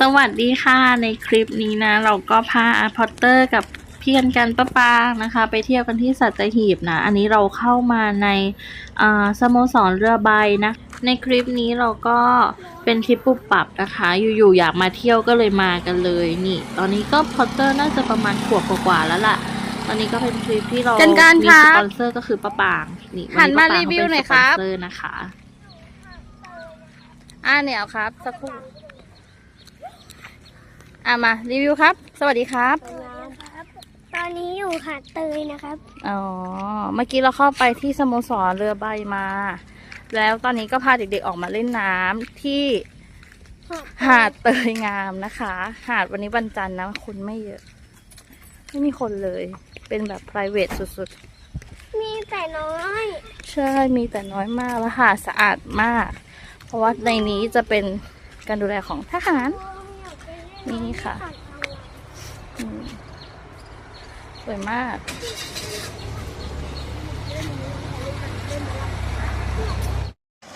สวัสดีค่ะในคลิปนี้นะ เราก็พาอาร์พอตเตอร์กับพี่กันกันป้าปางนะคะ ไปเที่ยวกันที่สัตหีบนะ อันนี้เราเข้ามาในอ่าสโมสรเรือใบนะ ในคลิปนี้เราก็เป็นคลิปปุบปรับนะคะ อยู่ๆอยากมาเที่ยวก็เลยมากันเลยนี่ ตอนนี้ก็พอตเตอร์น่าจะประมาณขวบกว่าๆแล้วล่ะ ตอนนี้ก็เป็นคลิปที่เรากันกันมีครัสบปอนเซอร์ก็คือป้าปางนี่หันมาป้ปงรีวิวเขหน่เป็อยครับสปอนเซอร์นะคะ อ่าเนี่ยเอาครับ สักครู่ อ่ามารีวิวครับ สวัสดีครับครับ ตอนนี้อยู่หาดเตยนะครับ อ๋อ เมื่อกี้เราเข้าไปที่สโมสรเรือใบมา แล้วตอนนี้ก็พาเด็กๆออกมาเล่นน้ำที่หาดเตยงามนะคะ หาดวันนี้วันจันทร์นะคนไม่เยอะ ไม่มีคนเลย เป็นแบบ p r i v a t สุดมีแต่น้อยๆ ใช่ มีแต่น้อยมากแล้วหาดสะอาดมาก เพราะว่าในนี้จะเป็นการดูแลของทหาร นี่ค่ะอืมสวยมาก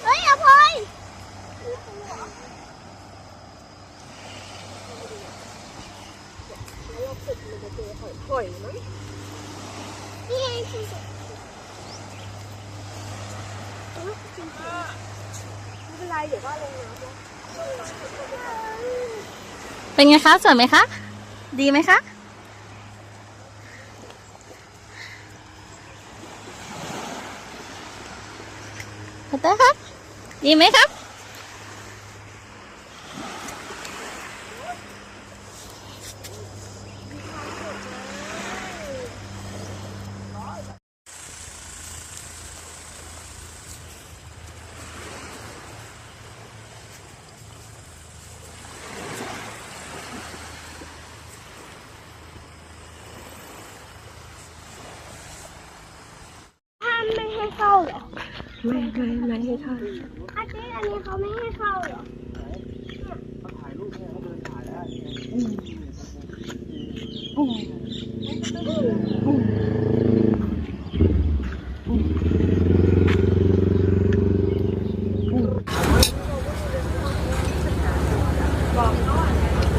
เฮ้ยอภยนี่ไงคือเป็นไง เป็นไงคะ สวยไหมคะ ดีไหมคะพัตเตอร์ครับ ดีไหมครับ เหรอไม่ไม่ไม่ให้ท่าอาทิตย์อันนี้เขาไม่ให้เข้าเหรอ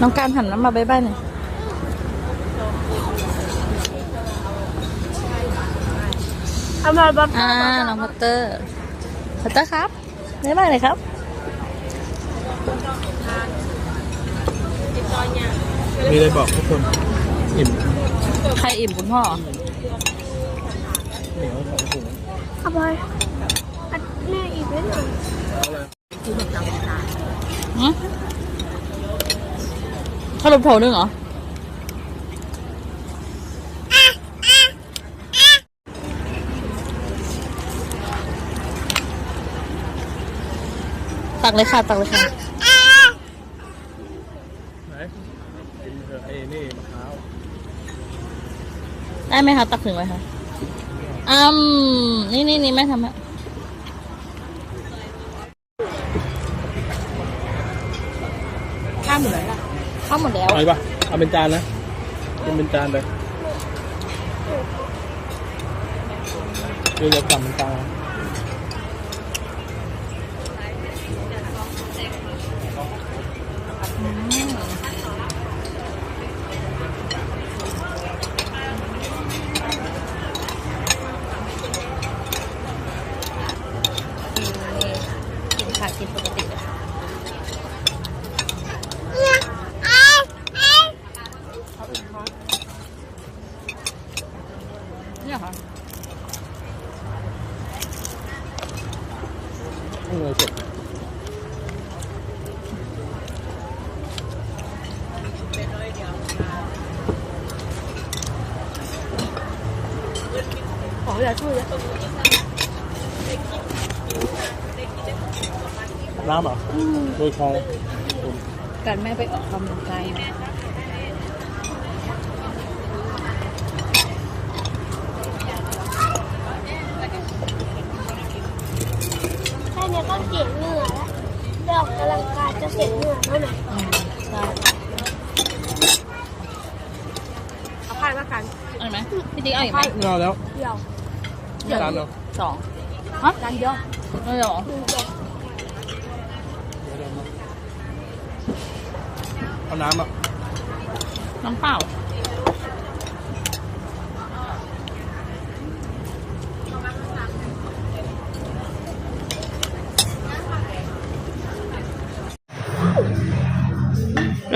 น้องการหันน้ำมาบ๊ายบายหน่อย ทำไมบ้าอ่าน้องพัตเตอร์พัตเตอร์ครับบ๊ายบายเลยครับมีอะไรบอกทุกคนอิ่มใครอิ่มคุณพ่อเหนียวสองถุงอภยอันนี้อีกนิดหน่อยหืมขนมโถนึงเหรอ ตักเลยค่ะ ตักเลยค่ะไหนกินเถอะไอ้นี่มะพร้าวได้ไหมคะ ตักถึงไหมคะอืมนี่นี่นี่แม่ทำให้ข้าวหมดแล้วล่ะข้าวหมดแล้วเอาอีกปะเอาเป็นจานนะกินเป็นจานไปเดี๋ยวจะกลับเป็นจาน กินค่ะกินปกติเลยค่ะ เหนื่อยสุดขอเวลาช่วยนะน้ำเหรอโดยคองกันแม่ไปออกกำลังกายมา แค่นี้ ก็เสียเหงื่อแล้วไปออกกำลังกายจะเสียเหงื่อแล้วนะอืมใช่เอาไข่มากันเอาไหมพี่ติ๊กเอาอีกไหมไม่เอาแล้วเดี๋ยวจานเนาสองฮะจานเดียวไม่เหรอหนึ่งสองเดี๋ยวเดี๋ยวมาน้ำอะน้ำเปล่า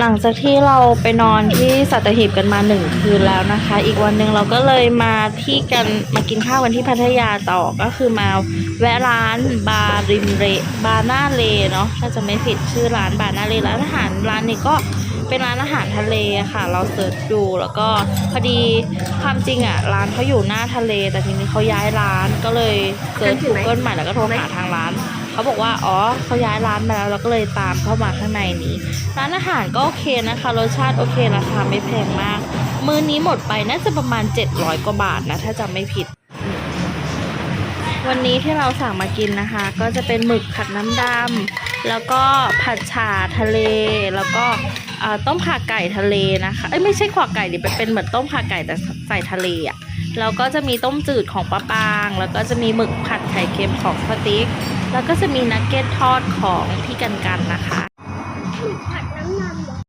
หลังจากที่เราไปนอนที่สัตหีบกันมาหนึ่งคืนแล้วนะคะ อีกวันหนึ่งเราก็เลยมาที่กันมากินข้าวกันที่พัทยาต่อก็คือมาแวะร้านบาร์ริมเรบาร์หน้าเลเนาะถ้าจะไม่ผิดชื่อร้านบาร์หน้าเลร้านอาหารร้านนี้ก็เป็นร้านอาหารทะเลค่ะ เราเสิร์ชดูแล้วก็พอดีความจริงอะร้านเขาอยู่หน้าทะเล แต่ทีนี้เขาย้ายร้านก็เลยเสิร์ช Google ใหม่แล้วก็โทรหาทางร้าน เขาบอกว่า อ๋อเขาย้ายร้านมาแล้วเราก็เลยตามเข้ามาข้างในนี้ ร้านอาหารก็โอเคนะคะ รสชาติโอเคราคาไม่แพงมาก มื้อนี้หมดไปน่าจะประมาณ 700 กว่าบาทนะ ถ้าจำไม่ผิด วันนี้ที่เราสั่งมากินนะคะ ก็จะเป็นหมึกผัดน้ำดำแล้วก็ผัดฉ่าทะเล แล้วก็ต้มข่าไก่ทะเลนะคะเอ้ยไม่ใช่ข่าไก่ดิเป็นเป็นเหมือนต้มข่าไก่แต่ใส่ทะเลอะ่ะแล้วก็จะมีต้มจืดของป้าปาง แล้วก็จะมีหมึกผัดไข่เค็มของสติ๊ก แล้วก็จะมีนักเก็ตทอดของพี่กันกันนะคะ